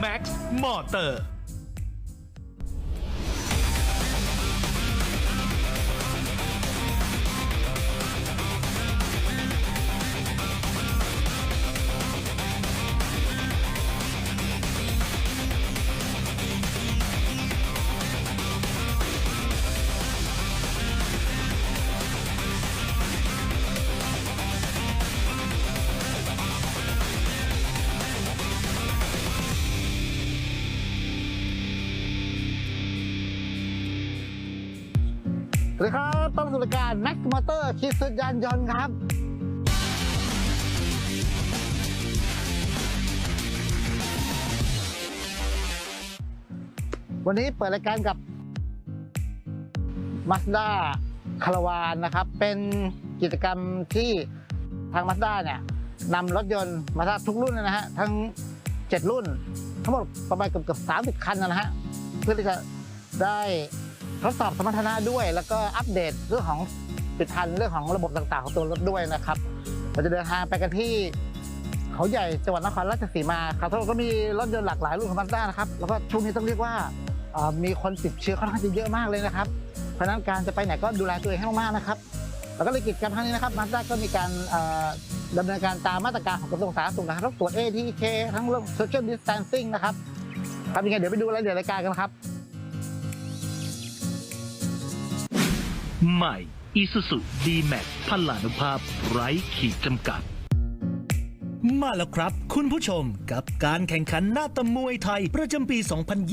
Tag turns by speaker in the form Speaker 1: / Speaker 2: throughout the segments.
Speaker 1: Max Motor
Speaker 2: ครับต้อนรับสู่รายการ Max Motor คิดสุดยานยนต์ครับวันนี้เปิดรายการกับ Mazda คาราวานนะครับ เป็นกิจกรรมที่ทาง Mazda เนี่ยนำรถยนต์มาทุกรุ่นนะฮะทั้ง 7 รุ่น ทั้งหมดประมาณเกือบเกือบ30 คันนะฮะเพื่อที่จะได้ ทดสอบสมรรถนะด้วย แล้วก็อัปเดตเรื่องของติดทันเรื่องของระบบต่างๆ ของตัวรถด้วยนะครับ เราจะเดินทางไปกันที่เขาใหญ่จังหวัดนครราชสีมาครับทั้งหมดก็มีรถยนต์หลากหลายรุ่นของมาสด้านะครับ แล้วก็ช่วงนี้ต้องเรียกว่ามีคนติดเชื้อค่อนข้างจะเยอะมากเลยนะครับ เพราะนั้นการจะไปไหนก็ดูแลตัวเองให้มากๆนะครับ แล้วก็เลยกิจกรรมครั้งนี้นะครับมาสด้าก็มีการดำเนินการตามมาตรการของกระทรวงสาธารณสุขนะครับตรวจ ATK ทั้งเรื่อง social distancing นะครับครับยังไงเดี๋ยวไปดูรายละเอียดรายการกันครับ
Speaker 1: ใหม่ Isuzu D-Max พลานุภาพไร้ขีดจำกัด
Speaker 3: มาแล้วครับ คุณผู้ชมกับการแข่งขันหน้าตะมวยไทย ประจำปี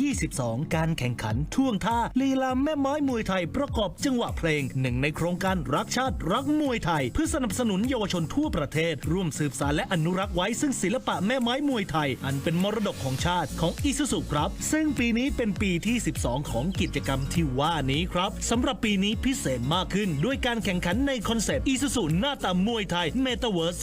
Speaker 3: 2022 การแข่งขันท่วงท่าลีลาแม่ไม้มวยไทยประกอบจังหวะเพลง หนึ่งในโครงการรักชาติรักมวยไทย เพื่อสนับสนุนเยาวชนทั่วประเทศ ร่วมสืบสานและอนุรักษ์ไว้ซึ่งศิลปะแม่ไม้มวยไทย อันเป็นมรดกของชาติของอิสุสุครับ ซึ่งปีนี้เป็นปีที่ 12 ของกิจกรรมที่ว่านี้ครับสำหรับปีนี้พิเศษมากขึ้น ด้วยการแข่งขันในคอนเซปต์อิสุสุหน้าตามวยไทยเมตาเวิร์ส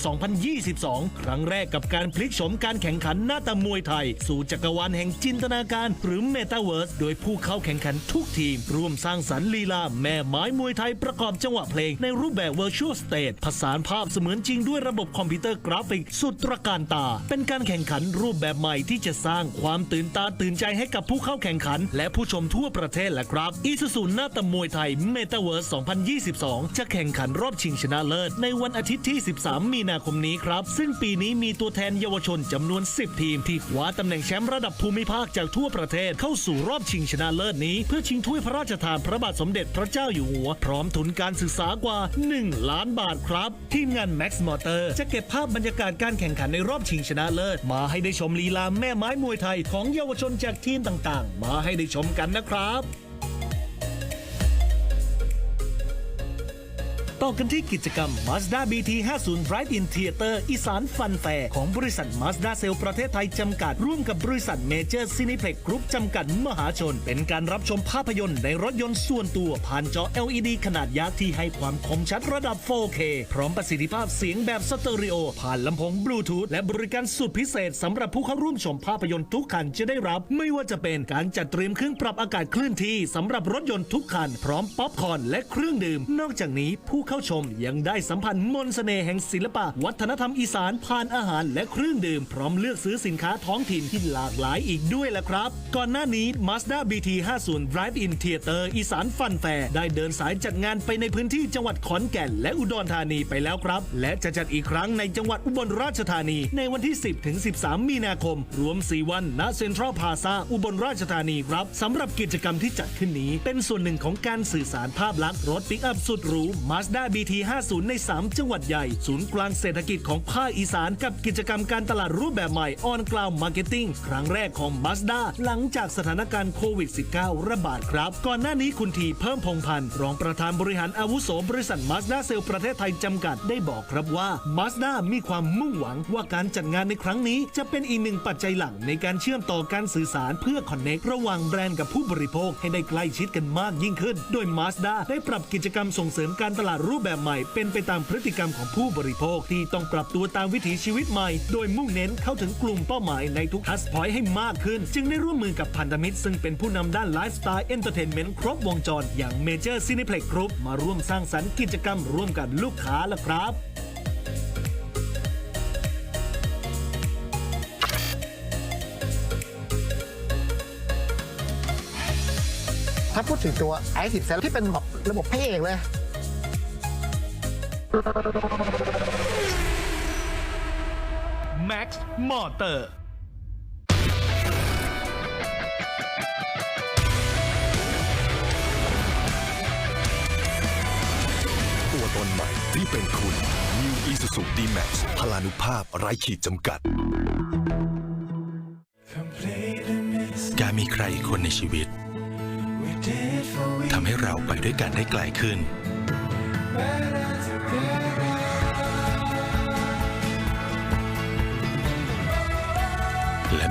Speaker 3: 2022 ครั้ง้งแรกกับการพลิกโฉมการแข่งขันหน้าตามวยไทย สู่จักรวาลแห่งจินตนาการหรือเมตาเวิร์สโดยผู้เข้าแข่งขันทุกทีม ร่วมสร้างสรรค์ลีลาแม่ไม้มวยไทยประกอบจังหวะเพลงในรูปแบบ Virtual Stage ผสานภาพเสมือนจริงด้วยระบบคอมพิวเตอร์กราฟิกสุดตระการตา เป็นการแข่งขันรูปแบบใหม่ที่จะสร้างความตื่นตาตื่นใจให้กับผู้เข้าแข่งขัน และผู้ชมทั่วประเทศแหละครับอีซูซูหน้าตามวยไทยเมตาเวิร์ส2022 จะแข่งขันรอบชิงชนะเลิศในวันอาทิตย์ที่ 13 มีนาคมนี้ครับ ซึ่งปีนี้มีตัวแทนเยาวชนจำนวน 10 ทีม ที่คว้าตำแหน่งแชมป์ระดับภูมิภาคจากทั่วประเทศเข้าสู่รอบชิงชนะเลิศนี้ เพื่อชิงถ้วยพระราชทานพระบาทสมเด็จพระเจ้าอยู่หัว พร้อมทุนการศึกษากว่า 1 ล้านบาทครับ ทีมงาน Max Motor จะเก็บภาพบรรยากาศการแข่งขันในรอบชิงชนะเลิศ มาให้ได้ชมลีลาแม่ไม้มวยไทยของเยาวชนจากทีมต่างๆ มาให้ได้ชมกันนะครับ ต่อกันที่กิจกรรม Mazda BT 50 Bright in Theater อีสานฟันแฟร์ของบริษัท Mazda c e l l ประเทศไทยจำกัด ร่วมกับบริษัท Major Cineplex Group จำกัดมหาชน เป็นการรับชมภาพยนตร์ในรถยนต์ส่วนตัว ผ่านจอ LED ขนาดยักษ์ที่ให้ความคมชัดระดับ 4K พร้อมประสิทธิภาพเสียงแบบสเตอริโอ ผ่านลำโพงบลูทูธและบริการสุดพิเศษสำหรับผู้เข้าร่วมชมภาพยนตร์ทุกคันจะได้รับ ไม่ว่าจะเป็นการจัดเตรียมเครื่องปรับอากาศเคลื่อนที่สำหรับรถยนต์ทุกคัน พร้อมป๊อปคอร์นและเครื่องดื่ม นอกจากนี้ผู้เข้าชม ยังได้สัมผัสมนต์เสน่ห์แห่งศิลปะ วัฒนธรรมอีสานผ่านอาหารและเครื่องดื่ม พร้อมเลือกซื้อสินค้าท้องถิ่นที่หลากหลายอีกด้วยละครับ ก่อนหน้านี้ Mazda BT 50 Drive In Theater อีสานฟันแฟร์ได้เดินสายจัดงานไปในพื้นที่จังหวัดขอนแก่น และอุดรธานีไปแล้วครับ และจะจัดอีกครั้งในจังหวัดอุบลราชธานี ในวันที่ 10ถึง13 มีนาคม รวม 4 วันณเซ็นทรัลพาซาอุบลราชธานีครับสำหรับกิจกรรมที่จัดขึ้นนี้ เป็นส่วนหนึ่งของการสื่อสารภาพลักษณ์รถปิกอัพสุดหรู Mazda BT 50 ใน 3 จังหวัดใหญ่ ศูนย์กลางเศรษฐกิจของภาคอีสานกับกิจกรรมการตลาดรูปแบบใหม่ On Cloud Marketing ครั้งแรกของ Mazda หลังจากสถานการณ์โควิด -19 ระบาดครับ ก่อนหน้านี้คุณทีเพิ่มพงพันธ์รองประธานบริหารอาวุโสบริษัท Mazda เซลประเทศไทยจำกัดได้บอกครับว่า Mazda มีความมุ่งหวังว่าการจัดงานในครั้งนี้ จะเป็นอีกหนึ่งปัจจัยหลักในการเชื่อมต่อการสื่อสารเพื่อคอนเน c ระหว่างแบรนด์กับผู้บริโภคให้ได้ใกล้ชิดกันมากยิ่งขึ้น โดย Mazda ได้ปรับกิจกรรมส่งเสริมการตลาดรูปแบบใหม่เป็นไปตามพฤติกรรมของผู้บริโภคที่ต้องปรับตัวตามวิถีชีวิตใหม่ โดยมุ่งเน้นเข้าถึงกลุ่มเป้าหมายในทุกทัสพอยต์ให้มากขึ้น จึงได้ร่วมมือกับพันธมิตร ซึ่งเป็นผู้นำด้านไลฟ์สไตล์เอนเตอร์เทนเมนต์ครบวงจร อย่างเมเจอร์ซีนิเพล็กกรุ๊ปมาร่วมสร้างสรรค์กิจกรรมร่วมกับลูกค้าละครับ
Speaker 2: ถ้าพูดถึงตัวไอซิที่เป็นแบบระบบเพรเอกเลย
Speaker 3: Max Motor
Speaker 4: ตัวตนใหม่ที่เป็นคุณ New Isuzu D-Max พลานุภาพไร้ขีดจำกัด
Speaker 5: การมีใครคนในชีวิตทำให้เราไปด้วยกันได้ไกลขึ้น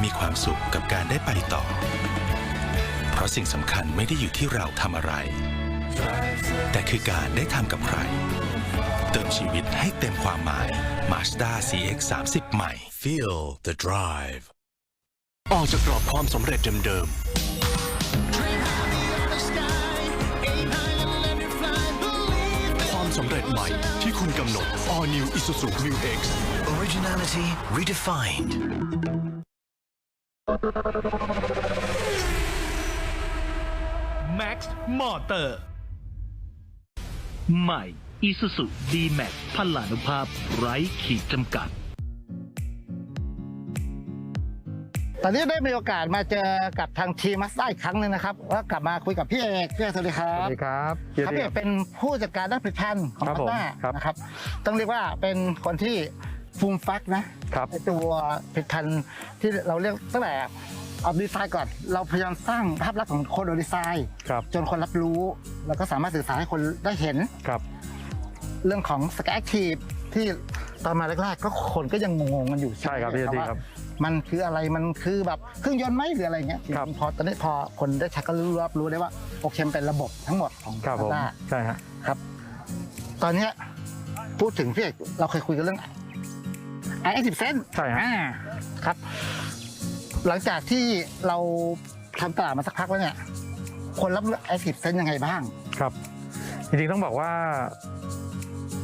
Speaker 5: มีความสุขกับการได้ไปต่อ เพราะสิ่งสำคัญไม่ได้อยู่ที่เราทำอะไร แต่คือการได้ทำกับใคร เติมชีวิตให้เต็มความหมาย Mazda CX 30ใหม่
Speaker 4: Feel the drive ออกจากกรอบความสำเร็จเดิมๆความสำเร็จใหม่ที่คุณกำหนด All New Isuzu Mu X
Speaker 6: Originality redefined.
Speaker 3: Max Motor
Speaker 1: ใหม่ Isuzu D-Max พลานุภาพไร้ขีดจำกัด
Speaker 2: ตอนนี้ได้มีโอกาสมาเจอกับทางทีมมัสด้าอีกครั้งหนึ่งนะครับ แล้วกลับมาคุยกับพี่เอกพี่เอกสวัสดีครั
Speaker 7: ส
Speaker 2: บ
Speaker 7: วัสดีครับ
Speaker 2: ครับพี่เอกเป็นผู้จัดการด้านผลิตภัณฑ์ของ
Speaker 7: ครั
Speaker 2: มั
Speaker 7: บ
Speaker 2: ส
Speaker 7: ผม
Speaker 2: ด้า
Speaker 7: ครับ
Speaker 2: นะครับ ต้องเรียกว่าเป็นคนที่ ฟูมฟักนะครับไอ้ตัวผลิตภัณฑ์ที่เราเรียกตั้งแต่ออกดีไซน์ก่อน เราพยายามสร้างภาพลักษณ์ของคนโดยดีไซน์
Speaker 7: ครับ
Speaker 2: จนคนรับรู้ แล้วก็สามารถสื่อสารให้คนได้เห็น
Speaker 7: ครับ
Speaker 2: เรื่องของสแกคทีฟที่ตอนมาแรกๆ ก็คนก็ยังงงๆกันอยู่
Speaker 7: ใช่ครับพี่
Speaker 2: ไหม
Speaker 7: ดี
Speaker 2: ว่า
Speaker 7: ครับ
Speaker 2: มันคืออะไรมันคือแบบเครื่องยนต์ไหมหรืออะไรเงี้ย
Speaker 7: ครับ
Speaker 2: พอตอนนี้พอคนได้ใช้ก็รู้รับรู้ได้ว่าโอเคมันเป็นระบบทั้งหมดของ
Speaker 7: ครับผม
Speaker 2: Mazda
Speaker 7: ใช่ฮะ
Speaker 2: ครับ ตอนเนี้ยพูดถึงพี่เอกเราเคยคุยกันเรื่อง ไอสิบเซน
Speaker 7: ใช่ฮะ
Speaker 2: ครับ หลังจากที่เราทำตลาดมาสักพักแล้วเนี่ย คนรับไอสิบเซนยังไงบ้าง
Speaker 7: ครับ จริงๆต้องบอกว่า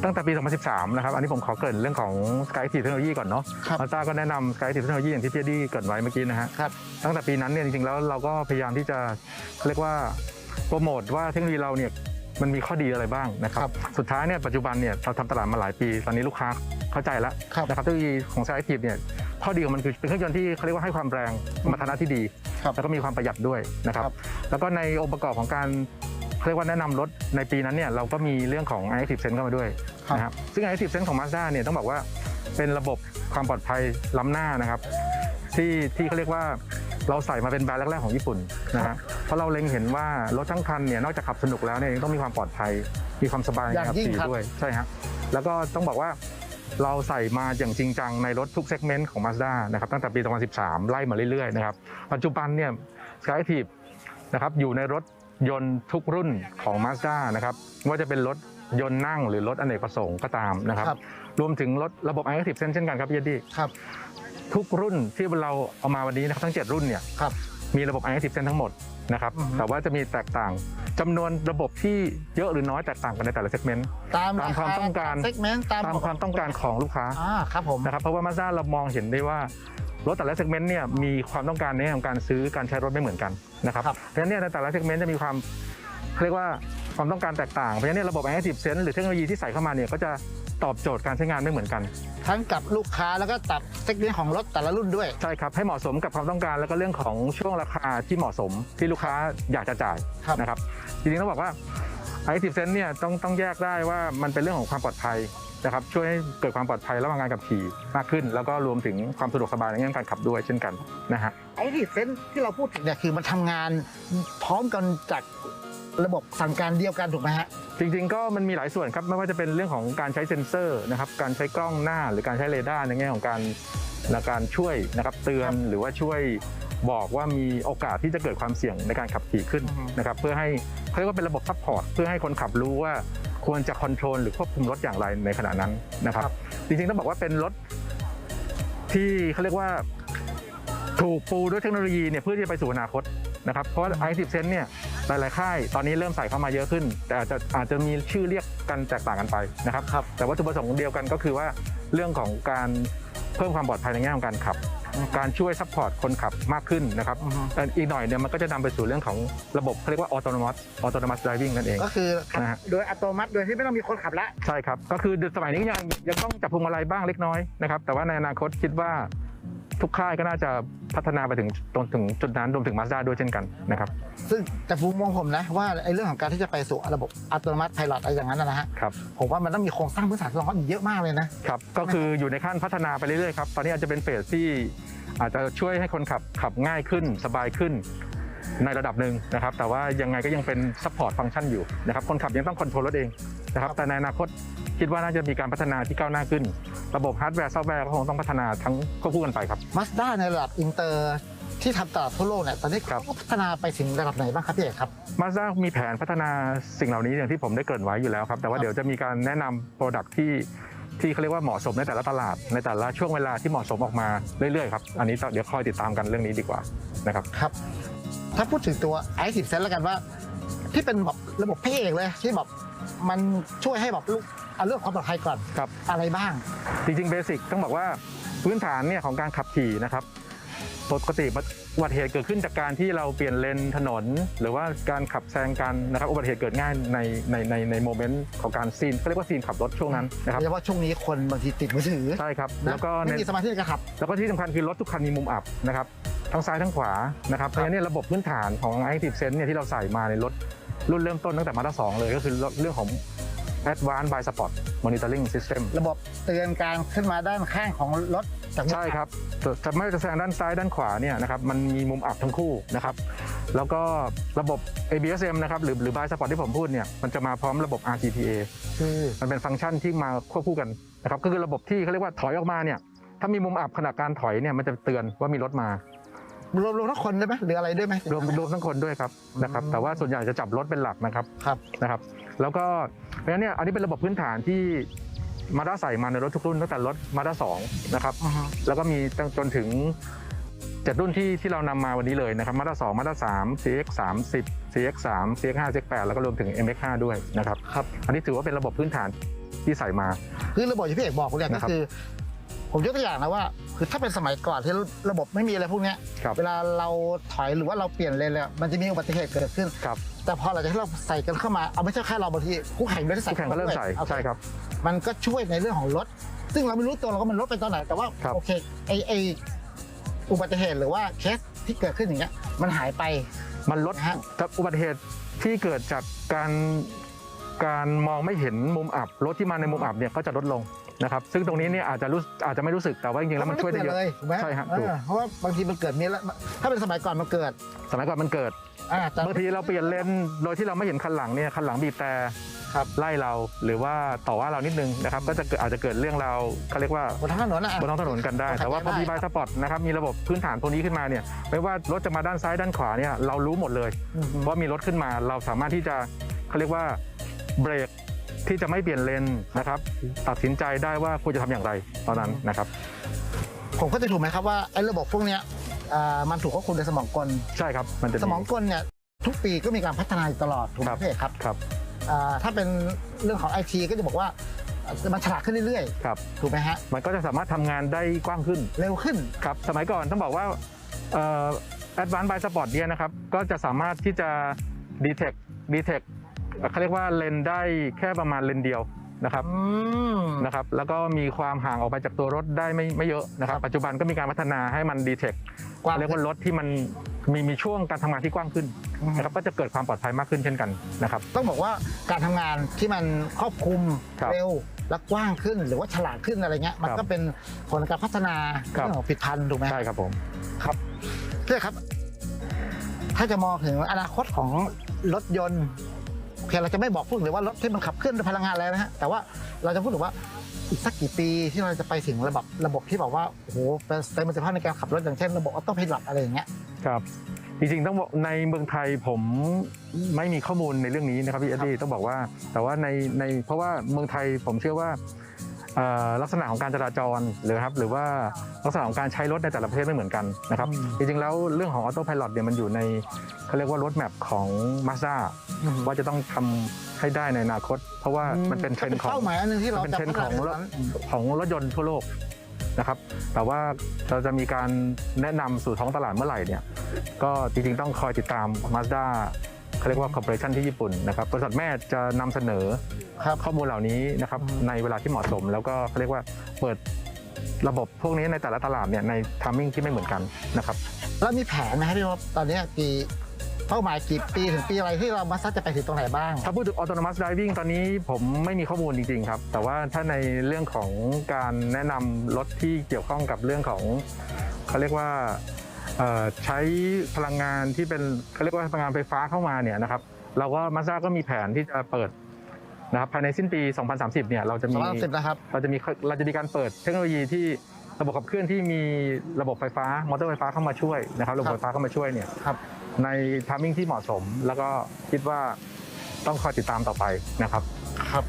Speaker 7: ตั้งแต่ปี 2013 นะครับ อันนี้ผมขอเกริ่นเรื่องของ Sky Active Technology ก่อนเนาะ
Speaker 2: ครับ
Speaker 7: มาต้าก็แนะนำ Sky Active Technology อย่างที่พี่ดีเกริ่นไว้เมื่อกี้นะฮะ
Speaker 2: ครับ
Speaker 7: ตั้งแต่ปีนั้นเนี่ยจริงๆแล้วเราก็พยายามที่จะเรียกว่าโปรโมทว่าเทคโนโลยีเราเนี่ยมันมีข้อดีอะไรบ้างนะค
Speaker 2: ครั
Speaker 7: รับ
Speaker 2: บ
Speaker 7: สุดท้ายเนี่ยปัจจุบันเนี่ยเราทำตลาดมาหลายปี ตอนนี้ลูกค้า เข้าใจแล้ว
Speaker 2: ครับ
Speaker 7: นะครับเทคโนโลยีของ Sky Active เนี่ยข้อดีของมันคือเป็นเครื่องยนต์ที่เขาเรียกว่าให้ความแรงสมรรถนะที่ดี
Speaker 2: ครับ
Speaker 7: แล้วก็มีความประหยัดด้วยนะครับ
Speaker 2: ครับ
Speaker 7: แล้วก็ในองค์ประกอบของการเขาเรียกว่าแนะนำรถในปีนั้นเนี่ยเราก็มีเรื่องของ i 10 Sense เข้ามาด้วย
Speaker 2: ครับ
Speaker 7: นะครับซึ่ง i 10 Sense ของ Mazda เนี่ยต้องบอกว่าเป็นระบบความปลอดภัยล้ำหน้านะครับ ที่ที่เขาเรียกว่าเราใส่มาเป็นแบรนด์แรกๆของญี่ปุ่นนะฮะเพราะเราเล็งเห็นว่ารถทั้งคันเนี่ยนอกจากขับสนุกแล้วเนี่ยยังต้องมีความปลอดภัยมีความสบายใน
Speaker 2: อย่าง
Speaker 7: การขับ
Speaker 2: ยิ่ง
Speaker 7: ขี่
Speaker 2: ครับ
Speaker 7: ด้วยใช่ฮะแล้วก็ต้องบอกว่า เราใส่มาอย่างจริงจังในรถทุกเซกเมนต์ของ Mazda นะครับตั้งแต่ปี 2013 ไล่มาเรื่อยๆนะครับปัจจุบันเนี่ย Skyactiv นะครับอยู่ในรถยนต์ทุกรุ่นของ Mazda นะครับไม่ว่าจะเป็นรถยนต์นั่งหรือรถอเนกประสงค์ก็ตามนะครับ
Speaker 2: ครับ
Speaker 7: รวมถึงรถระบบ i10 เช่นกันครับพี่เยดดี้
Speaker 2: ครับ
Speaker 7: ทุกรุ่นที่เราเอามาวันนี้นะครับทั้ง 7 รุ่นเนี่ย
Speaker 2: ครับ
Speaker 7: มีระบบ i10 ทั้งหมดนะครับ
Speaker 2: อือฮึ
Speaker 7: แต่ว่าจะมีแตกต่างจำนวนระบบที่เยอะหรือน้อยแตกต่างกันในแต่ละเซกเมนต์
Speaker 2: ตาม
Speaker 7: ตามความต้องการ
Speaker 2: เซกเมนต์ตาม
Speaker 7: ตามความต้องการของลูกค้า
Speaker 2: อ่าครับผม
Speaker 7: นะครับเพราะว่า Mazda เรามองเห็นได้ว่ารถแต่ละเซกเมนต์เนี่ยมีความต้องการในเรื่องของการซื้อการใช้รถไม่เหมือนกันนะครับ
Speaker 2: ครับ
Speaker 7: เพราะฉะนั้นเนี่ยในแต่ละเซกเมนต์จะมีความเรียกว่า ความต้องการแตกต่าง เพราะฉะนั้นเนยระบบ i 10 Sense หรือเทคโนโลยีที่ใส่เข้ามาเนี่ยก็จะตอบโจทย์การใช้งานไม่เหมือนกัน
Speaker 2: ทั้งกับลูกค้าแล้วก็ตับเซกเมนต์ของรถแต่ละรุ่นด้วย
Speaker 7: ใช่ครับ ให้เหมาะสมกับความต้องการแล้วก็เรื่องของช่วงราคาที่เหมาะสมที่ลูกค้าอยากจะจ่าย
Speaker 2: ครับ
Speaker 7: นะครับจริงๆต้องบอกว่า i 10 Sense เนี่ยต้องต้องแยกได้ว่ามันเป็นเรื่องของความปลอดภัยนะครับช่วยให้เกิดความปลอดภัยระหว่างการขับขี่มากขึ้น แล้วก็รวมถึงความสะดวกสบายในเรื่องการขับด้วยเช่นกันนะฮะ
Speaker 2: ไอ้ที่เซนส์ที่เราพูดถึงเนี่ยคือมันทำงานพร้อมกันจาก ระบบสั่งการเดียวกันถูกไหมฮะ
Speaker 7: จริงๆ ก็มันมีหลายส่วนครับไม่ว่าจะเป็นเรื่องของการใช้เซ็นเซอร์นะครับการใช้กล้องหน้าหรือการใช้เรดาร์ในแง่ของการในการช่วยนะครับเตือนหรือว่าช่วยบอกว่ามีโอกาสที่จะเกิดความเสี่ยงในการขับขี่ขึ้น
Speaker 2: อือฮึ
Speaker 7: นะครับเพื่อให้เขาเรียกว่าเป็นระบบซัพพอร์ตเพื่อให้คนขับรู้ว่าควรจะคอนโทรลหรือควบคุมรถอย่างไรในขณะนั้นนะครับ จริงๆต้องบอกว่าเป็นรถที่เขาเรียกว่าถูกปูด้วยเทคโนโลยีเนี่ยเพื่อที่จะไปสู่อนาคต นะครับเพราะว่า i10 Sense เนี่ยหลายๆค่ายตอนนี้เริ่มใส่เข้ามาเยอะขึ้น แต่อาจจะอาจจะมีชื่อเรียกกันแตกต่างกันไปนะครับ
Speaker 2: ครับ
Speaker 7: แต่วัตถุประสงค์เดียวกันก็คือว่าเรื่องของการเพิ่มความปลอดภัยในแง่ของการขับ การช่วยซัพพอร์ตคนขับมากขึ้นนะครับ
Speaker 2: อือฮึ
Speaker 7: แต่อีกหน่อยเนี่ยมันก็จะนำไปสู่เรื่องของระบบเขาเรียกว่า autonomous autonomous driving นั่นเอง
Speaker 2: ก็คือขับ
Speaker 7: นะฮะ
Speaker 2: โดยอัตโนมัติโดยที่ไม่ต้องมีคนขับแล้ว
Speaker 7: ใช่ครับ ก็คือสมัยนี้ก็ยังยังต้องจับพวงมาลัยบ้างเล็กน้อยนะครับแต่ว่าในอนาคตคิดว่าทุกค่ายก็น่าจะ พัฒนาไปถึงตรงถึงจุดนั้นรวมถึง Mazda ด้วยเช่นกันนะครับ
Speaker 2: ซึ่งแต่ผมมองผมนะว่าไอ้เรื่องของการที่จะไปสู่ระบบอัตโนมัติไพลอตอะไรอย่างนั้นนะนะฮะ
Speaker 7: ครับ
Speaker 2: ผมว่ามันต้องมีโครงสร้างพื้นฐานรองรับอีกเยอะมากเลยนะ
Speaker 7: ครับก็คืออยู่ในขั้นพัฒนาไปเรื่อยๆครับตอนนี้อาจจะเป็นเฟสที่อาจจะช่วยให้คนขับขับง่ายขึ้นสบายขึ้นในระดับหนึ่งนะครับ แต่ว่ายังไงก็ยังเป็นซัพพอร์ตฟังก์ชันอยู่นะครับ คนขับยังต้องคอนโทรลรถเองนะครับ แต่ในอนาคต คิดว่าน่าจะมีการพัฒนาที่ก้าวหน้าขึ้น ระบบฮาร์ดแวร์ซอฟต์แวร์ก็คงต้องพัฒนาทั้งควบคู่กันไปครับ
Speaker 2: มาสด้าในระดับอินเตอร์ที่ทำตลาดทั่วโลกเนี่ยตอนนี้
Speaker 7: ครับ
Speaker 2: เขาพัฒนาไปถึงระดับไหนบ้างครับพี่เอกครับ
Speaker 7: มาสด้ามีแผนพัฒนาสิ่งเหล่านี้อย่างที่ผมได้เกริ่นไว้อยู่แล้วครับ แต่ว่า
Speaker 2: ครับ
Speaker 7: เดี๋ยวจะมีการแนะนำโปรดักที่ที่เขาเรียกว่าเหมาะสมในแต่ละตลาด ในแต่ละช่วงเวลาที่เหมาะสมออกมาเรื่อยๆครับอันนี้เดี๋ยวคอยติดตามกันเรื่องนี้ดีกว่านะครับ
Speaker 2: ครับ ถ้าพูดถึงตัว i 10 Sense แล้วกันว่า ที่เป็นแบบระบบพระเอกเลยที่แบบมันช่วยให้แบบลูก เอาเรื่องความปลอดภัยก่อน
Speaker 7: ครับ
Speaker 2: อะไรบ้าง
Speaker 7: จริงๆเบสิกต้องบอกว่าพื้นฐานเนี่ยของการขับขี่นะครับปกติอุบัติเหตุเกิดขึ้นจากการที่เราเปลี่ยนเลนถนน หรือว่าการขับแซงกันนะครับอุบัติเหตุเกิดง่ายในในในในโมเมนต์ของการซีนเขาเรียกว่าซีนขับรถช่วงนั้นนะค
Speaker 2: โด
Speaker 7: รับ
Speaker 2: ยเฉพาะช่วงนี้คนบางทีติดมือถือ
Speaker 7: ใช่ครับ
Speaker 2: นะ
Speaker 7: แล้วก็ใน
Speaker 2: ไม่มีสมาธิในการขับ
Speaker 7: แล้วก็ที่สำคัญคือรถทุกคันมีมุมอับนะครับทั้งซ้ายทั้งขวานะครับเพราะฉะนั้นเนยระบบพื้นฐานของ Active Sense เนี่ยที่เราใส่มาในรถรุ่นเริ่มต้นตั้งแต่มาด้า2เลยก็คือเรื่องของ Advanced by Spot Monitoring System
Speaker 2: ระบบเตือนการขึ้นมาด้านข้างของรถจาก
Speaker 7: ใช่ครับจะไม่ว่าจะแซงด้านซ้ายด้านขวาเนี่ยนะครับมันมีมุมอับทั้งคู่นะครับแล้วก็ระบบ ABSM นะครับหรือหรือ by Spot ที่ผมพูดเนี่ยมันจะมาพร้อมระบบ RTPA
Speaker 2: คือ
Speaker 7: มันเป็นฟังก์ชันที่มาควบคู่กันนะครับก็คือระบบที่เขาเรียกว่าถอยออกมาเนี่ยถ้ามีมุมอับขณะการถอยเนี่ยมันจะเตือนว่ามีรถมา
Speaker 2: รวมรวมทั้งคนได้ไหมหรืออะไรด้วยไหม
Speaker 7: รวมรวมทั้งคนด้วยครับนะครับ
Speaker 2: อืม
Speaker 7: แต่ว่าส่วนใหญ่จะจับรถเป็นหลักนะครับ
Speaker 2: ครับ
Speaker 7: นะครับ แล้วก็เพราะฉะนั้นเนี่ยอันนี้เป็นระบบพื้นฐานที่มาด้าใส่มาในรถทุกรุ่นตั้งแต่รถมาด้าสองนะครับ
Speaker 2: อือฮึ
Speaker 7: แล้วก็มีตั้งจนถึงเจ็ดรุ่นที่ที่เรานำมาวันนี้เลยนะครับมาด้าสองมาด้าสาม CX สามสิบ CX สาม CX ห้า CX แปดแล้วก็รวมถึง MX ห้าด้วยนะครับ
Speaker 2: ครับ
Speaker 7: อันนี้ถือว่าเป็นระบบพื้นฐานที่ใส่มา
Speaker 2: คือระบบที่พี่เอกบอกผมเนี่ย
Speaker 7: นะ
Speaker 2: ก็
Speaker 7: ครับ
Speaker 2: คือ ผมยกตัวอย่างนะว่า คือถ้าเป็นสมัยก่อนที่ระบบไม่มีอะไรพวกเนี้ย
Speaker 7: ครับ
Speaker 2: เวลาเราถอยหรือว่าเราเปลี่ยนเลนเลยมันจะมีอุบัติเหตุเกิดขึ้น
Speaker 7: ครับ
Speaker 2: แต่พอหลังจากที่เราใส่กันเข้ามาเอาไม่ใช่แค่เราบางทีคู่แข่งด้วยที่ใส่
Speaker 7: คู่แข่งก็เริ่มใส่
Speaker 2: ข้าาด้วย
Speaker 7: ใช่ครับ
Speaker 2: มันก็ช่วยในเรื่องของรถ ซึ่งเราไม่รู้ตัวเราก็มันรถไปตอนไหนแต่ว่า
Speaker 7: ครับ
Speaker 2: โอเคไอไออุบัติเหตุหรือว่าเคสที่เกิดขึ้นอย่างเงี้ยมันหายไป
Speaker 7: มันลด
Speaker 2: นะฮะ
Speaker 7: แต่อุบัติเหตุที่เกิดจากการการมองไม่เห็นมุมอับรถที่มาในมุมอับเนี่ยก็จะลดลง นะครับซึ่งตรงนี้เนี่ยอาจจะรู้อาจจะไม่รู้สึกแต่ว่าจริงๆแล้วมันช่วยได้เยอะ
Speaker 2: เลยถูกไหม
Speaker 7: ใช่ฮะ
Speaker 2: เอ
Speaker 7: ถูก
Speaker 2: อเพราะว่าบางทีมันเกิดมีแล้วถ้าเป็นสมัยก่อนมันเกิด
Speaker 7: สมัยก่อนมันเกิด
Speaker 2: อ่าแต่
Speaker 7: บางทีเราเปลี่ยนเลนโดยที่เราไม่เห็นคันหลังเนี่ยคันหลังบีบแต่
Speaker 2: ครับ
Speaker 7: ไล่เราหรือว่าต่อว่าเรานิดนึงนะครับก็จะเกิดอาจจะเกิดเรื่องราวเขาเรียกว่า
Speaker 2: บนท้องถนนนะ
Speaker 7: บนท้องถนนกันได้ แต่ว่าพอมีบายสปอร์ตนะครับมีระบบพื้นฐานตัวนี้ขึ้นมาเนี่ยไม่ว่ารถจะมาด้านซ้ายด้านขวาเนี่ยเรารู้หมดเลย
Speaker 2: อืม
Speaker 7: ว่ามีรถขึ้นมาเราสามารถที่จะเขาเรียกว่าเบรก ที่จะไม่เปลี่ยนเลนนะครับ ตัดสินใจได้ว่าควรจะทำอย่างไรตอนนั้นนะครับ
Speaker 2: ผมก็จะถูกไหมครับว่าไอ้ระบบพวกเนี้ยอ่ามันถูกควบคุมโดยสมองกล
Speaker 7: ใช่ครับ มันจะ
Speaker 2: สมองกลเนี่ยทุกปีก็มีการพัฒนาอยู่ตลอดถูกไหม
Speaker 7: ครับ
Speaker 2: พี่เอกครับ
Speaker 7: ครับ
Speaker 2: อ่าถ้าเป็นเรื่องของไอทีก็จะบอกว่ามันฉลาดขึ้นเรื่อย
Speaker 7: ครับ
Speaker 2: ๆ ถูกไหมฮะ
Speaker 7: มันก็จะสามารถทำงานได้กว้างขึ้น
Speaker 2: เร็วขึ้น
Speaker 7: ครับสมัยก่อนต้องบอกว่าเอ่อ Advanced by Sport เนี่ยนะครับก็จะสามารถที่จะ detect detect เอ่อเขาเรียกว่าเลนได้แค่ประมาณเลนเดียวนะครับ
Speaker 2: อืม
Speaker 7: นะครับ แล้วก็มีความห่างออกไปจากตัวรถได้ไม่ไม่เยอะนะครับ
Speaker 2: ครับ
Speaker 7: ปัจจุบันก็มีการพัฒนาให้มัน detect
Speaker 2: กว้าง
Speaker 7: เรียกว่ารถที่มันมีมีช่วงการทำงานที่กว้างขึ้น
Speaker 2: อืม
Speaker 7: นะครับก็จะเกิดความปลอดภัยมากขึ้นเช่นกันนะครับ
Speaker 2: ต้องบอกว่าการทำงานที่มันครอบคลุม
Speaker 7: ครับ
Speaker 2: เร็วและกว้างขึ้น หรือว่าฉลาดขึ้นอะไรเงี้ยมัน
Speaker 7: ครับ
Speaker 2: ก็เป็นผลการพัฒนา
Speaker 7: ครับ
Speaker 2: เรื่องของผลิดพันธุ์ถูกไหม
Speaker 7: ใช่ครับผม
Speaker 2: ครับพี่ครับ ถ้าจะมองถึงอนาคตของรถยนต์ โอเคเราจะไม่บอกพูดเลยว่ารถที่มันขับเคลื่อนด้วยพลังงานแล้วนะฮะแต่ว่าเราจะพูดถึงว่าอีกสักกี่ปีที่เราจะไปถึงระบบระบบที่บอกว่าโอ้โหเป็นประสิทธิภาพในการขับรถอย่างเช่น ระบบออโต้พ i l o t อะไรอย่างเงี้ย
Speaker 7: ครับจริงๆต้องบอกในเมืองไทยผมไม่มีข้อมูลในเรื่องนี้นะครับพี่เอ็ดดี้ต้องบอกว่า แต่ว่าในในเพราะว่าเมืองไทยผมเชื่อว่า ลักษณะของการจราจรหรือครับหรือว่าลักษณะของการใช้รถในแต่ละประเทศไม่เหมือนกันนะครับ
Speaker 2: อืม
Speaker 7: จริงๆแล้วเรื่องของออโต้พายロเนี่ยมันอยู่ในเขาเรียกว่ารถแมพของ Mazda ว่าจะต้องทำให้ได้ในอนาคต เพราะว่ามันเป็นเทรนด์ของ
Speaker 2: เป้าหมายอันหนึงที่เรา
Speaker 7: มันเป็น
Speaker 2: จะ
Speaker 7: เทรนด์ของรถ
Speaker 2: พัฒนา
Speaker 7: ของรถยนต์ทั่วโลกนะครับแต่ว่าเราจะมีการแนะนำสู่ท้องตลาดเมื่อไหร่เนี่ยก็จริงๆต้องคอยติดตาม Mazda เขาเรียกว่าคอร์ปอเรชันที่ญี่ปุ่นนะครับบริษัทแม่จะนำเสนอ
Speaker 2: ครับ
Speaker 7: ข้อมูลเหล่านี้นะครับในเวลาที่เหมาะสม แล้วก็เขาเรียกว่าเปิดระบบพวกนี้ในแต่ละตลาดเนี่ยในทามมิ่งที่ไม่เหมือนกันนะครับ
Speaker 2: แล้วมีแผนไหมครับพี่พบตอนนี้กี่เป้าหมายกี่ปีถึงปีอะไรที่เรามาซัดจะไปถึงตรงไหนบ้าง
Speaker 7: ถ้าพูดถึง autonomous driving ตอนนี้ผมไม่มีข้อมูลจริงๆครับ แต่ว่าถ้าในเรื่องของการแนะนำรถที่เกี่ยวข้องกับเรื่องของเขาเรียกว่าเอ่อ ใช้พลังงานที่เป็นเขาเรียกว่าพลังงานไฟฟ้าเข้ามาเนี่ยนะครับเราก็มาซ่าก็มีแผนที่จะเปิดนะครับภายในสิ้นปี 2030 เนี่ยเราจะมี
Speaker 2: 2030นะครับ
Speaker 7: เราจะมีเราจะมีการเปิดเทคโนโลยีที่ระบบขับเคลื่อนที่มีระบบไฟฟ้ามอเตอร์ไฟฟ้าเข้ามาช่วยนะครับระบบไฟฟ้าเข้ามาช่วยเนี่ย
Speaker 2: ครับ
Speaker 7: ในทามมิ่งที่เหมาะสม แล้วก็คิดว่าต้องคอยติดตามต่อไปนะครับ
Speaker 2: ครับ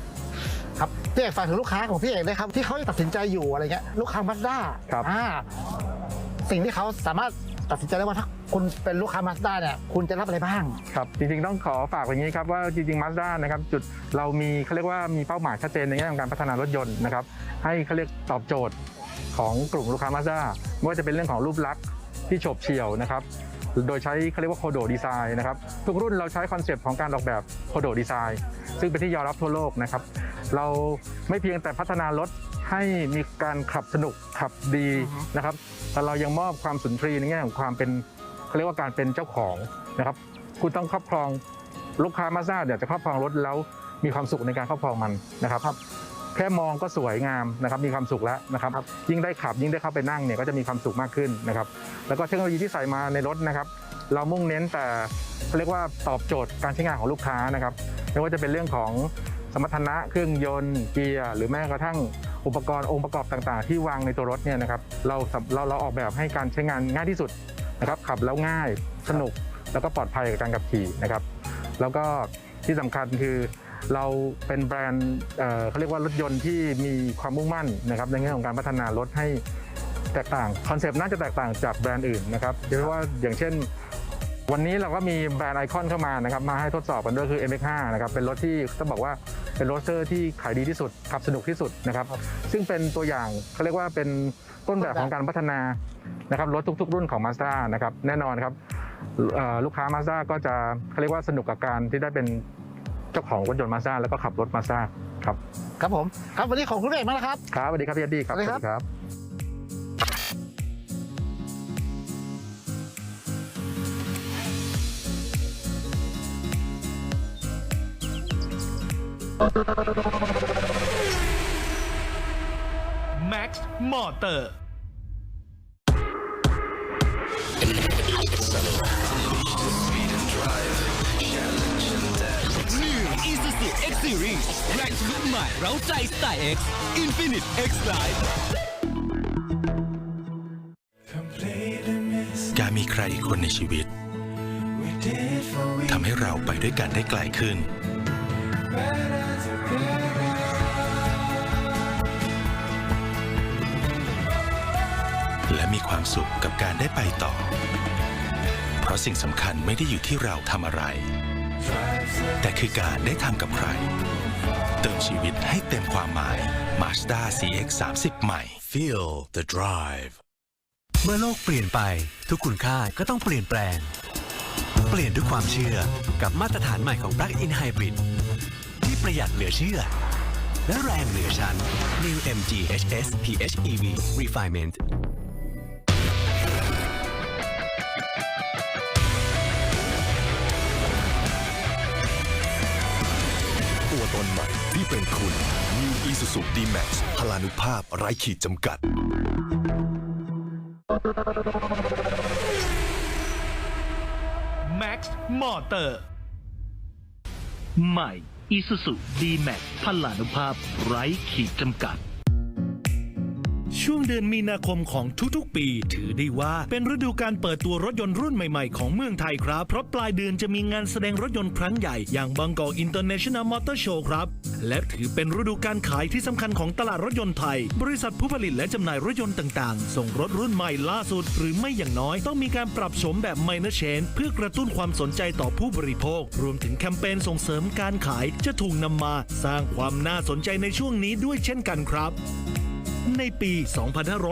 Speaker 2: ครับพี่เอกฝากถึงลูกค้าของพี่เอกด้วยครับที่เขาตัดสินใจอยู่อะไรเงี้ยลูกค้ามาสด้า
Speaker 7: ครับ
Speaker 2: อ่าสิ่งที่เขาสามารถ ตัดสินใจได้ว่าถ้าคุณเป็นลูกค้ามาสด้าเนี่ยคุณจะรับอะไรบ้าง
Speaker 7: ครับ จริงๆต้องขอฝากอย่างนี้ครับว่าจริงๆ Mazda นะครับจุดเรามีเขาเรียกว่ามีเป้าหมายชัดเจนในแง่ของการพัฒนารถยนต์นะครับให้เขาเรียกตอบโจทย์ของกลุ่มลูกค้า Mazda ไม่ว่าจะเป็นเรื่องของรูปลักษณ์ที่โฉบเฉี่ยวนะครับโดยใช้เขาเรียกว่าโคโดดีไซน์นะครับทุกรุ่นเราใช้คอนเซปต์ของการออกแบบโคโดดีไซน์ซึ่งเป็นที่ยอมรับทั่วโลกนะครับเราไม่เพียงแต่พัฒนารถ ให้มีการขับสนุกขับดีนะครับแต่เรายังมอบความสุนทรีย์ในแง่ของความเป็นเขาเรียกว่าการเป็นเจ้าของนะครับ คุณต้องครอบครองลูกค้ามาซ่าเนี่ยจะครอบครองรถแล้วมีความสุขในการครอบครองมันนะครับแค่มองก็สวยงามนะครับมีความสุขแล้วนะครับ ยิ่งได้ขับยิ่งได้เข้าไปนั่งเนี่ยก็จะมีความสุขมากขึ้นนะครับ แล้วก็เทคโนโลยีที่ใส่มาในรถนะครับ เรามุ่งเน้นแต่เขาเรียกว่าตอบโจทย์การใช้งานของลูกค้านะครับไม่ว่าจะเป็นเรื่องของสมรรถนะเครื่องยนต์เกียร์หรือแม้กระทั่ง อุปกรณ์องค์ประกอบต่างๆ ที่วางในตัวรถเนี่ยนะครับเราเราเราออกแบบให้การใช้งานง่ายที่สุดนะครับขับแล้วง่ายสนุกแล้วก็ปลอดภัยกับการขับขี่นะครับ แล้วก็ที่สำคัญคือเราเป็นแบรนด์เขาเรียกว่ารถยนต์ที่มีความมุ่งมั่นนะครับในแง่ของการพัฒนารถให้แตกต่างคอนเซปต์น่าจะแตกต่างจากแบรนด์อื่นนะครับเฉพาะว่าอย่างเช่น วันนี้เราก็มีแบรนด์ไอคอนเข้ามานะครับมาให้ทดสอบกันด้วยคือ MX5 นะครับเป็นรถที่ต้องบอกว่า เป็นรถเตอร์ที่ขายดีที่สุดขับสนุกที่สุดนะครับ ซึ่งเป็นตัวอย่างเขาเรียกว่าเป็นต้นแบบของการพัฒนานะครับรถทุก ๆ รุ่นของ Mazda นะครับแน่นอนครับเอ่อลูกค้า Mazda ก็จะเขาเรียกว่าสนุกกับการที่ได้เป็นเจ้าของรถยนต์ Mazda แล้วก็ขับรถ Mazda ครับ
Speaker 2: ครับผมครับวันนี้ขอบคุณพี่เอกมากนะครับ
Speaker 7: ครับสวัสดีครับพี่แอดดี้ครับ
Speaker 2: สวัสดีครับ
Speaker 3: Max Motor
Speaker 8: New Isuzu X Series แรงทะลุใหม่เร้าใจสไตล์ X Infinite X Life
Speaker 5: การมีใครอีกคนในชีวิตทำให้เราไปด้วยกันได้ไกลขึ้น มีความสุขกับการได้ไปต่อ เพราะสิ่งสำคัญไม่ได้อยู่ที่เราทำอะไร แต่คือการได้ทำกับใคร เติมชีวิตให้เต็มความหมาย Mazda CX 30ใหม่
Speaker 6: Feel the drive.
Speaker 9: เมื่อโลกเปลี่ยนไปทุกคุณค่าก็ต้องเปลี่ยนแปลง เปลี่ยนด้วยความเชื่อกับมาตรฐานใหม่ของ Plug-in Hybrid ที่ประหยัดเหลือเชื่อ และแรงเหลือชั้น New MG HS PHEV Refinement
Speaker 4: ต้นใหม่ที่เป็นคุณ New Isuzu D-Max พลานุภาพไร้ขีดจำกัด
Speaker 3: Max Motor
Speaker 1: ใหม่ Isuzu D-Max พลานุภาพไร้ขีดจำกัด
Speaker 3: ช่วงเดือนมีนาคมของทุกๆ ปี ถือได้ว่าเป็นฤดูการเปิดตัวรถยนต์รุ่นใหม่ๆ ของเมืองไทยครับ เพราะปลายเดือนจะมีงานแสดงรถยนต์ครั้งใหญ่ อย่างบางกอกอินเตอร์เนชั่นแนลมอเตอร์โชว์ครับ และถือเป็นฤดูการขายที่สำคัญของตลาดรถยนต์ไทย บริษัทผู้ผลิตและจำหน่ายรถยนต์ต่างๆ ส่งรถรุ่นใหม่ล่าสุด หรือไม่อย่างน้อยต้องมีการปรับโฉมแบบไมเนอร์เชนเพื่อกระตุ้นความสนใจต่อผู้บริโภค รวมถึงแคมเปญส่งเสริมการขายจะถูกนำมา สร้างความน่าสนใจในช่วงนี้ด้วยเช่นกันครับ ในปี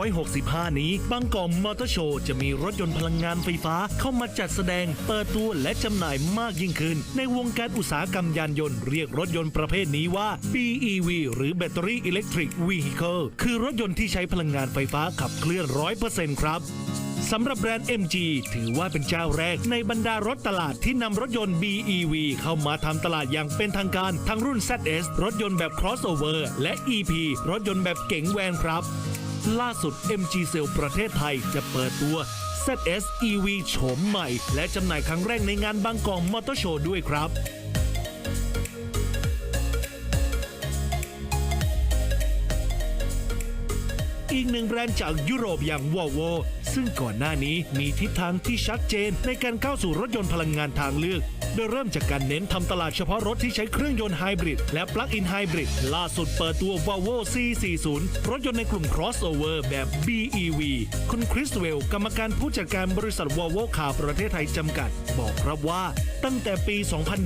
Speaker 3: 2565 นี้บางกอมมอเตอร์โชว์จะมีรถยนต์พลังงานไฟฟ้าเข้ามาจัดแสดง เปิดตัวและจำหน่ายมากยิ่งขึ้น ในวงการอุตสาหกรรมยานยนต์เรียกรถยนต์ประเภทนี้ว่า BEV หรือ Battery Electric Vehicle คือรถยนต์ที่ใช้พลังงานไฟฟ้าขับเคลื่อน 100%ครับ สำหรับแบรนด์ MG ถือว่าเป็นเจ้าแรกในบรรดารถตลาดที่นำรถยนต์ BEV เข้ามาทำตลาดอย่างเป็นทางการทั้งรุ่น ZS รถยนต์แบบ crossover และ EP รถยนต์แบบเก๋งแวนครับ ล่าสุด MG s a l ประเทศไทยจะเปิดตัว ZS EV โฉมใหม่ และจำหน่ายครั้งแรกในงานบางกอกมอเตอร์โชว์ด้วยครับอีกหนึ่งแบรนด์จากยุโรปอย่าง Volvo ซึ่งก่อนหน้านี้มีทิศทางที่ชัดเจนในการเข้าสู่รถยนต์พลังงานทางเลือก โดยเริ่มจากการเน้นทำตลาดเฉพาะรถที่ใช้เครื่องยนต์ไฮบริดและปลั๊กอินไฮบริดล่าสุดเปิดตัว Volvo C40 รถยนต์ในกลุ่ม crossover แบบ BEV คุณคริสเวลกรรมการผู้จัดการบริษัท Volvo ข่าวประเทศไทยจำกัด บอกครับว่าตั้งแต่ปี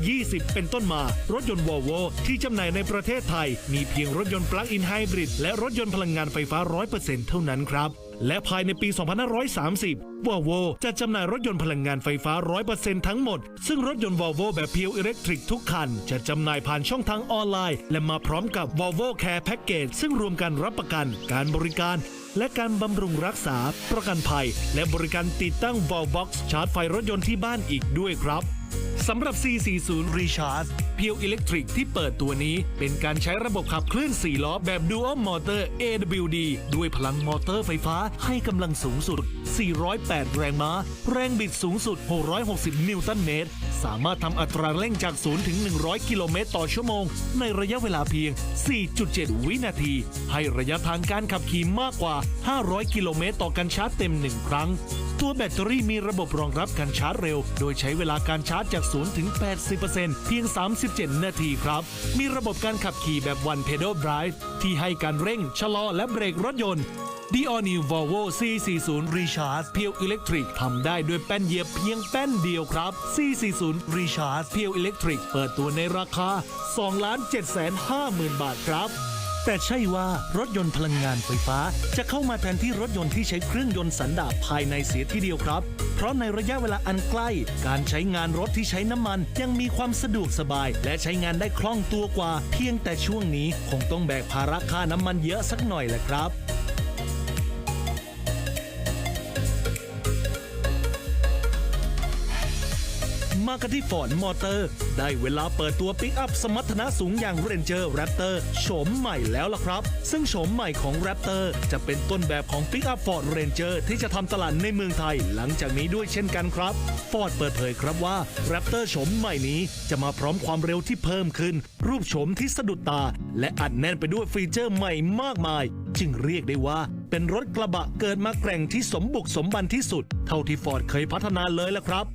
Speaker 3: 2020 เป็นต้นมา รถยนต์ Volvo ที่จำหน่ายในประเทศไทย มีเพียงรถยนต์ปลั๊กอินไฮบริดและรถยนต์พลังงานไฟฟ้า 100%เท่านั้นครับ และภายในปี 2530 Volvo จะจำหน่ายรถยนต์พลังงานไฟฟ้า 100%ทั้งหมด ซึ่งรถยนต์ Volvo แบบเพียวอิเล็กทริกทุกคัน จะจำหน่ายผ่านช่องทางออนไลน์ และมาพร้อมกับ Volvo Care Package ซึ่งรวมการรับประกัน การบริการ และการบำรุงรักษา ประกันภัย และบริการติดตั้ง Wallbox ชาร์จไฟรถยนต์ที่บ้านอีกด้วยครับ สำหรับ C40 Recharge เพียวอิเล็กทริกที่เปิดตัวนี้ เป็นการใช้ระบบขับเคลื่อน 4 ล้อแบบ Dual Motor AWD ด้วยพลังมอเตอร์ไฟฟ้าให้กำลังสูงสุด 408 แรงม้า แรงบิดสูงสุด 660 นิวตันเมตร สามารถทำอัตราเร่งจาก 0 ถึง 100 กิโลเมตรต่อชั่วโมง ในระยะเวลาเพียง 4.7 วินาที ให้ระยะทางการขับขี่มากกว่า 500 กิโลเมตรต่อการชาร์จเต็ม 1 ครั้ง ตัวแบตเตอรี่มีระบบรองรับการชาร์จเร็ว โดยใช้เวลาการชาร์จจาก0ถึง 80%เพียง 37 นาทีครับ มีระบบการขับขี่แบบ One Pedal Drive ที่ให้การเร่ง ชะลอและเบรกรถยนต์ The All New Volvo C40 Recharge เพียวอิเล็กทริกทำได้ด้วยแป้นเหยียบเพียงแป้นเดียวครับ C40 Recharge เพียวอิเล็กทริกเปิดตัวในราคา 2,750,000 บาทครับ แต่ใช่ว่ารถยนต์พลังงานไฟฟ้า จะเข้ามาแทนที่รถยนต์ที่ใช้เครื่องยนต์สันดาปภายในเสียทีเดียวครับ เพราะในระยะเวลาอันใกล้ การใช้งานรถที่ใช้น้ำมันยังมีความสะดวกสบาย และใช้งานได้คล่องตัวกว่า เพียงแต่ช่วงนี้คงต้องแบกภาระค่าน้ำมันเยอะสักหน่อยแหละครับ มากันที่ฟอร์ดมอเตอร์ ได้เวลาเปิดตัวปิกอัพสมรรถนะสูงอย่าง Ranger Raptor โฉมใหม่แล้วล่ะครับ ซึ่งโฉมใหม่ของ Raptor จะเป็นต้นแบบของปิกอัพ Ford Ranger ที่จะทำตลาดในเมืองไทยหลังจากนี้ด้วยเช่นกันครับ Ford เปิดเผยครับว่า Raptor โฉมใหม่นี้จะมาพร้อมความเร็วที่เพิ่มขึ้น รูปโฉมที่สะดุดตา และอัดแน่นไปด้วยฟีเจอร์ใหม่มากมาย จึงเรียกได้ว่าเป็นรถกระบะเกิดมาแกร่งที่สมบุกสมบันที่สุด เท่าที่ฟอร์ดเคยพัฒนาเลยล่ะครับ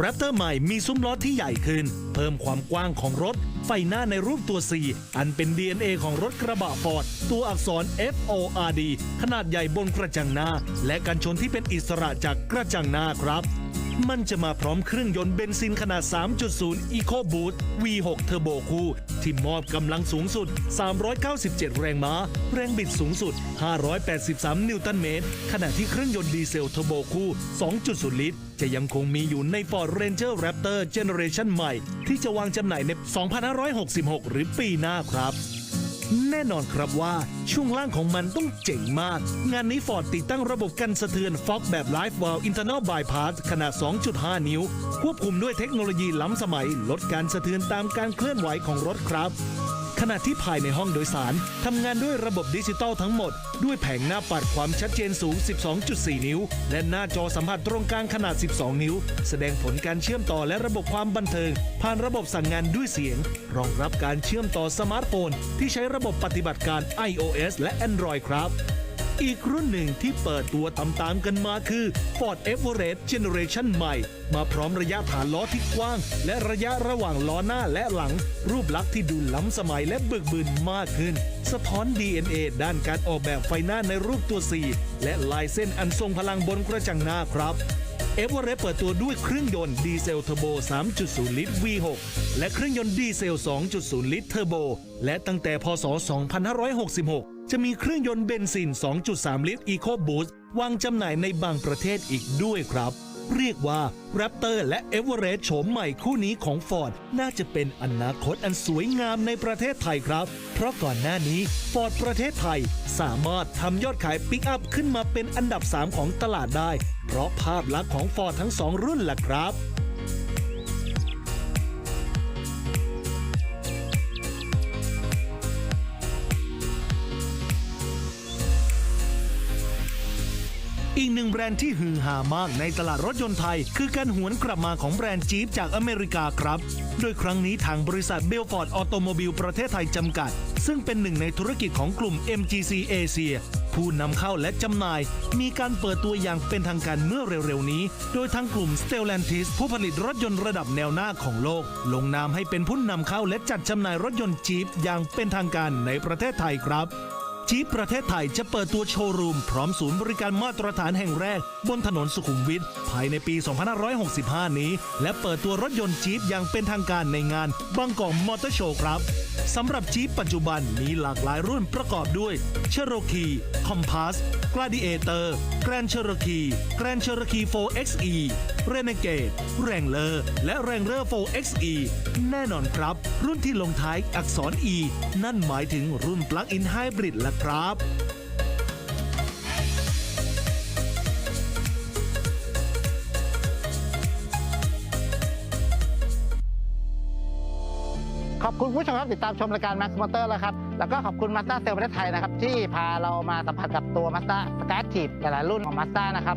Speaker 3: แรปเตอร์ใหม่มีซุ้มล้อที่ใหญ่ขึ้น เพิ่มความกว้างของรถ ไฟหน้าในรูปตัว C อันเป็น DNA ของรถกระบะฟอร์ดตัวอักษร FORD ขนาดใหญ่บนกระจังหน้า และกันชนที่เป็นอิสระจากกระจังหน้าครับ มันจะมาพร้อมเครื่องยนต์เบนซินขนาด 3.0 EcoBoost V6 Turbo คู่ที่มอบกำลังสูงสุด 397 แรงม้า แรงบิดสูงสุด 583 นิวตันเมตร ขณะที่เครื่องยนต์ดีเซลเทอร์โบคู่ 2.0 ลิตร จะยังคงมีอยู่ใน Ford Ranger Raptor Generation ใหม่ ที่จะวางจำหน่ายใน 2566 หรือปีหน้าครับ แน่นอนครับว่าช่วงล่างของมันต้องเจ๋งมาก งานนี้ฟอร์ดติดตั้งระบบกันสะเทือนฟ็อกแบบ Live Valve Internal Bypass ขนาด 2.5 นิ้ว ควบคุมด้วยเทคโนโลยีล้ำสมัย ลดการสะเทือนตามการเคลื่อนไหวของรถครับ ขณะที่ภายในห้องโดยสารทำงานด้วยระบบดิจิตอลทั้งหมด ด้วยแผงหน้าปัดความชัดเจนสูง 12.4 นิ้ว และหน้าจอสัมผัสตรงกลางขนาด 12 นิ้ว แสดงผลการเชื่อมต่อและระบบความบันเทิง ผ่านระบบสั่งงานด้วยเสียง รองรับการเชื่อมต่อสมาร์ทโฟน ที่ใช้ระบบปฏิบัติการ iOS และ Android ครับ อีกรุ่นหนึ่งที่เปิดตัวตามกันมาคือ Ford Everest Generation ใหม่ มาพร้อมระยะฐานล้อที่กว้าง และระยะระหว่างล้อหน้าและหลัง รูปลักษณ์ที่ดูล้ำสมัยและบึกบึนมากขึ้น สะท้อน DNA ด้านการออกแบบไฟหน้าในรูปตัว C และลายเส้นอันทรงพลังบนกระจังหน้าครับ เอเวอเรสต์เปิดตัวด้วยเครื่องยนต์ดีเซลเทอร์โบ 3.0 ลิตร V6 และเครื่องยนต์ดีเซล 2.0 ลิตรเทอร์โบ และตั้งแต่พศ 2566 จะมีเครื่องยนต์เบนซิน 2.3 ลิตร Eco Boost วางจำหน่ายในบางประเทศอีกด้วยครับ เรียกว่า Raptor และ e v e r e s t โฉมใหม่คู่นี้ของ Ford น่าจะเป็นอนาคตอันสวยงามในประเทศไทยครับ เพราะก่อนหน้านี้ Ford ประเทศไทยสามารถทำยอดขายปิกอัพขึ้นมาเป็นอันดับ 3 ของตลาดได้ เพราะภาพลักษณ์ของ Ford ทั้ง2รุ่นแหละครับ อีกหนึ่งแบรนด์ที่ฮือฮามากในตลาดรถยนต์ไทย คือการหวนกลับมาของแบรนด์จี๊ปจากอเมริกาครับ โดยครั้งนี้ทางบริษัทเบลฟอร์ดออโตโมบิลประเทศไทยจำกัด ซึ่งเป็นหนึ่งในธุรกิจของกลุ่ม MGC Asia ผู้นำเข้าและจำหน่าย มีการเปิดตัวอย่างเป็นทางการเมื่อเร็วๆนี้ โดยทางกลุ่ม Stellantis ผู้ผลิตรถยนต์ระดับแนวหน้าของโลก ลงนามให้เป็นผู้นำเข้าและจัดจำหน่ายรถยนต์จี๊ปอย่างเป็นทางการในประเทศไทยครับ จีปประเทศไทยจะเปิดตัวโชว์รูม พร้อมศูนย์บริการมาตรฐานแห่งแรก บนถนนสุขุมวิทภายในปี 2565 นี้ และเปิดตัวรถยนต์จีปอย่างเป็นทางการในงานบางกอกมอเตอร์โชว์ครับสำหรับจีปปัจจุบันมีหลากหลายรุ่นประกอบด้วยเชโรคีคอมพาสก a าดิเอเตอร์แกรนเชโรคีแกรนเชโรคี 4XE เรเนเกตแรงเลอร์และแรงเลอร์ 4XE แน่นอนครับ รุ่นที่ลงท้ายอักษร E นั่นหมายถึงรุ่นปลั๊กอินไฮบริดและครับ
Speaker 2: ขอบคุณผู้ชมครับติดตามชมรายการ Max Motor แล้วครับ แล้วก็ขอบคุณ Mazda เซลประเทศไทยนะครับ ที่พาเรามาสัมผัสกับตัว Mazda s c a t i v หลายๆรุ่นของ Mazda นะครับ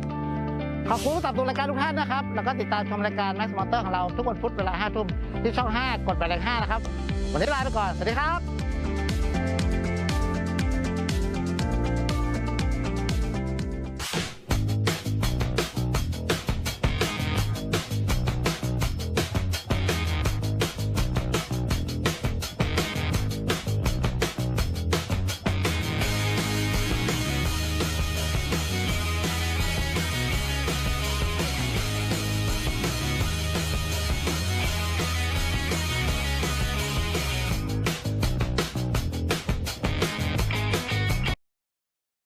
Speaker 2: ขอบคุณผู้สนับสนุนรายการทุกท่านนะครับ แล้วก็ติดตามชมรายการ Max Motor ของเราทุกวันพุธเวลา5ทุ่มที่ช่อง 5 กดหมายเลข5นะครับ วันนี้ลาไปก่อน สวัสดีครับ